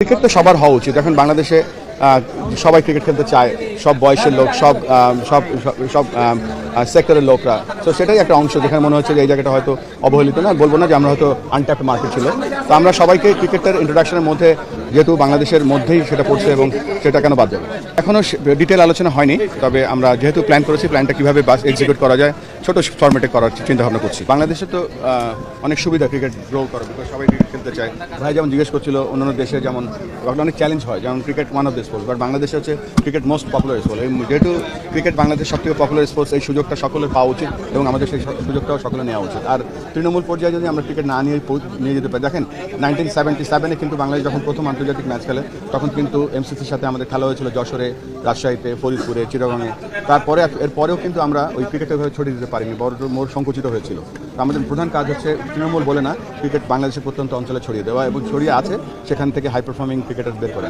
Cricket তো সবার হওয়া উচিত। এখন বাংলাদেশে সবাই ক্রিকেট খেলতে চায়, সব বয়সের লোক, সব সব, সব- সেক্টরের লোকরা। তো সেটাই একটা অংশ যেখানে মনে হচ্ছে যে এই জায়গাটা হয়তো অবহেলিত না। বলব না যে আমরা হয়তো আনট্যাপ মার্কেট ছিল। তো আমরা সবাইকে ক্রিকেটের ইন্ট্রোডাকশনের মধ্যে, যেহেতু বাংলাদেশের মধ্যেই সেটা পড়ছে এবং সেটা কেন বাদ যাবে এখনও ডিটেল আলোচনা হয়নি, তবে আমরা যেহেতু প্ল্যান করেছি প্ল্যানটা কীভাবে বাস এক্সিকিউট করা যায়, ছোট ফর্মেটে করার চিন্তা ভাবনা করছি। বাংলাদেশে তো অনেক সুবিধা ক্রিকেট গ্রো করা সবাই ক্রিকেট খেলতে চায়। ভাই যেমন জিজ্ঞেস করছিল, অন্যান্য দেশে যেমন, অনেক চ্যালেঞ্জ হয়। যেমন cricket one of the sports but বাংলাদেশে হচ্ছে ক্রিকেট মোস্ট পপুলার স্পোর্ট যেহেতু ক্রিকেট বাংলাদেশ সবথেকে পপুলার স্পোর্টস এই সুযোগটা সকলের পাওয়া উচিত এবং আমাদের সেই সুযোগটাও সকলে নেওয়া উচিত। আর তৃণমূল পর্যায়ে যদি আমরা ক্রিকেট না নিয়ে নিয়ে যেতে পারি, দেখেন নাইনটিন সেভেন্টি সেভেনে কিন্তু বাংলাদেশ যখন প্রথম আন্তর্জাতিক ম্যাচ খেলে, তখন কিন্তু এমসিসির সাথে আমাদের খেলা হয়েছিল যশোরে, রাজশাহীতে, ফরিদপুরে চিরগঙে তারপরে এরপরেও কিন্তু আমরা ওই ক্রিকেটের ভাবে ছড়িয়ে দিতে পারিনি বড় মোর সংকুচিত হয়েছিল। আমাদের প্রধান কাজ হচ্ছে তৃণমূল বলে না ক্রিকেট বাংলাদেশের প্রত্যন্ত অঞ্চলে ছড়িয়ে দেওয়া এবং ছড়িয়ে আছে সেখান থেকে হাই পারফর্মিং ক্রিকেটার বের করে